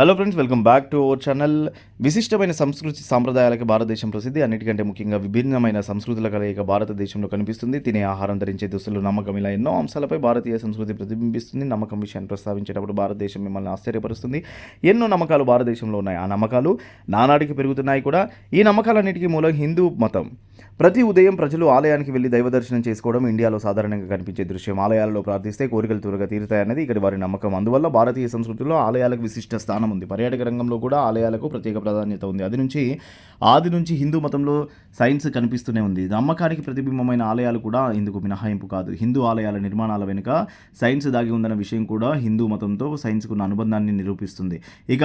Hello friends welcome back to our channel విశిష్టమైన సంస్కృతి సాంప్రదాయాలకి భారతదేశం ప్రసిద్ధి అన్నిటికంటే ముఖ్యంగా విభిన్నమైన సంస్కృతుల కలయిక భారతదేశంలో కనిపిస్తుంది. తినే ఆహారం ధరించే దుస్తులు నమ్మకం ఇలా ఎన్నో అంశాలపై భారతీయ సంస్కృతి ప్రతిబింబిస్తుంది. నమ్మకం విషయాన్ని ప్రస్తావించేటప్పుడు భారతదేశం మిమ్మల్ని ఆశ్చర్యపరుస్తుంది. ఎన్నో నమ్మకాలు భారతదేశంలో ఉన్నాయి. ఆ నమ్మకాలు నానాటికి పెరుగుతున్నాయి కూడా. ఈ నమ్మకాలన్నిటికీ మూలం హిందూ మతం. ప్రతి ఉదయం ప్రజలు ఆలయానికి వెళ్ళి దైవ దర్శనం చేసుకోవడం ఇండియాలో సాధారణంగా కనిపించే దృశ్యం. ఆలయాలలో ప్రార్థిస్తే కోరికలు త్వరగా తీరుతాయన్నది ఇక్కడ వారి నమ్మకం. అందువల్ల భారతీయ సంస్కృతిలో ఆలయాలకు విశిష్ట స్థానం ఉంది. పర్యాటక రంగంలో కూడా ఆలయాలకు ప్రత్యేక ప్రాధాన్యత ఉంది. అది నుంచి ఆది నుంచి హిందూ మతంలో సైన్స్ కనిపిస్తూనే ఉంది. నమ్మకానికి ప్రతిబింబమైన ఆలయాలు కూడా ఇందుకు మినహాయింపు కాదు. హిందూ ఆలయాల నిర్మాణాల వెనుక సైన్స్ దాగి ఉందన్న విషయం కూడా హిందూ మతంతో సైన్స్కున్న అనుబంధాన్ని నిరూపిస్తుంది. ఇక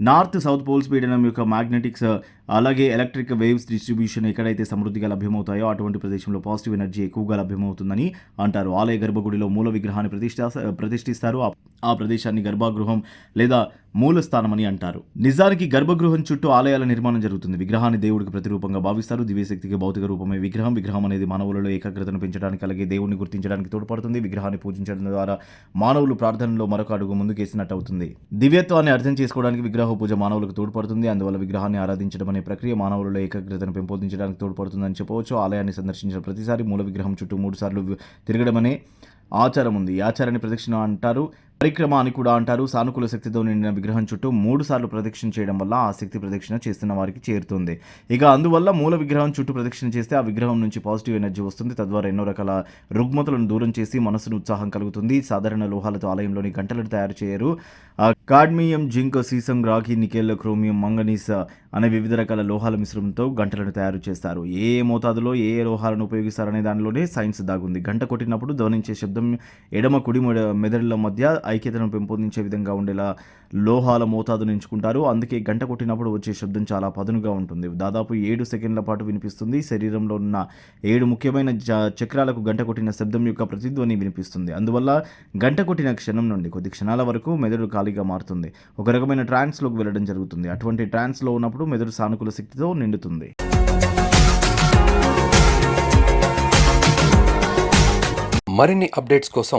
నార్త్ సౌత్ పోల్స్ పీడనం యొక్క మ్యాగ్నెటిక్స్ అలాగే ఎలక్ట్రిక్ వేవ్స్ డిస్ట్రిబ్యూషన్ ఎక్కడైతే సమృద్ధిగా లభ్యమవుతాయో అటువంటి ప్రదేశంలో పాజిటివ్ ఎనర్జీ ఎక్కువగా లభ్యమవుతుందని అంటారు. ఆలయ గర్భగుడిలో మూల విగ్రహాన్ని ప్రతిష్ఠా ప్రతిష్ఠిస్తారు. ఆ- ఆ ప్రదేశాన్ని గర్భగృహం లేదా మూల స్థానమని అంటారు. నిజానికి గర్భగృహం చుట్టూ ఆలయాల నిర్మాణం జరుగుతుంది. విగ్రహాన్ని దేవుడికి ప్రతిరూపంగా భావిస్తారు. దివ్యశక్తికి భౌతిక రూపమే విగ్రహం. విగ్రహం అనేది మానవులలో ఏకాగ్రతను పెంచడానికి అలాగే దేవుడిని గుర్తించడానికి తోడ్పడుతుంది. విగ్రహాన్ని పూజించడం ద్వారా మానవులు ప్రార్థనలో మరొక అడుగు ముందుకేసినట్టు అవుతుంది దివ్యత్వాన్ని అర్థం చేసుకోవడానికి విగ్రహ పూజ మానవులకు తోడ్పడుతుంది. అందువల్ల విగ్రహాన్ని ఆరాధించడం అనే ప్రక్రియ మానవులలో ఏకాగ్రతను పెంపొందించడానికి తోడ్పడుతుందని చెప్పవచ్చు. ఆలయాన్ని సందర్శించిన ప్రతిసారి మూల విగ్రహం చుట్టూ మూడు సార్లు ఆచారం ఉంది. ఈ ఆచారాన్ని ప్రదక్షిణ అంటారు. పరిక్రమ అని కూడా అంటారు. సానుకూల శక్తితో నిండిన విగ్రహం చుట్టూ మూడు సార్లు ప్రదక్షిణ చేయడం వల్ల ఆ శక్తి ప్రదక్షిణ చేస్తున్న వారికి చేరుతుంది. ఇక అందువల్ల మూల విగ్రహం చుట్టూ ప్రదక్షిణ చేస్తే ఆ విగ్రహం నుంచి పాజిటివ్ ఎనర్జీ వస్తుంది. తద్వారా ఎన్నో రకాల రుగ్మతలను దూరం చేసి మనసును ఉత్సాహం కలుగుతుంది. సాధారణ లోహాలతో ఆలయంలోని గంటలను తయారు చేయరు. కాడ్మియం జింక్ సీసం రాగి నికెల్ క్రోమియం మంగనీస్ అనే వివిధ రకాల లోహాల మిశ్రమంతో గంటలను తయారు చేస్తారు. ఏ మోతాదులో ఏ లోహాలను ఉపయోగిస్తారనే దానిలోనే సైన్స్ దాగుంది. గంట కొట్టినప్పుడు ధ్వనించే శబ్దం ఎడమ కుడి మెదడుల మధ్య ఐక్యతను పెంపొందించే విధంగా ఉండేలా లోహాల మోతాదును ఎంచుకుంటారు అందుకే గంట కొట్టినప్పుడు వచ్చే శబ్దం చాలా పదునుగా ఉంటుంది. దాదాపు ఏడు సెకండ్ల పాటు వినిపిస్తుంది. శరీరంలో ఉన్న ఏడు ముఖ్యమైన జ- చక్రాలకు గంట కొట్టిన శబ్దం యొక్క ప్రతిధ్వని వినిపిస్తుంది. అందువల్ల గంట కొట్టిన క్షణం నుండి కొద్ది క్షణాల వరకు మెదడు ఖాళీగా మారుతుంది. ఒక రకమైన ట్రాన్స్లోకి వెళ్ళడం జరుగుతుంది. అటువంటి ట్రాన్స్లో ఉన్నప్పుడు మెదడు సానుకూల శక్తితో నిండుతుంది. మరిన్ని అప్డేట్స్ కోసం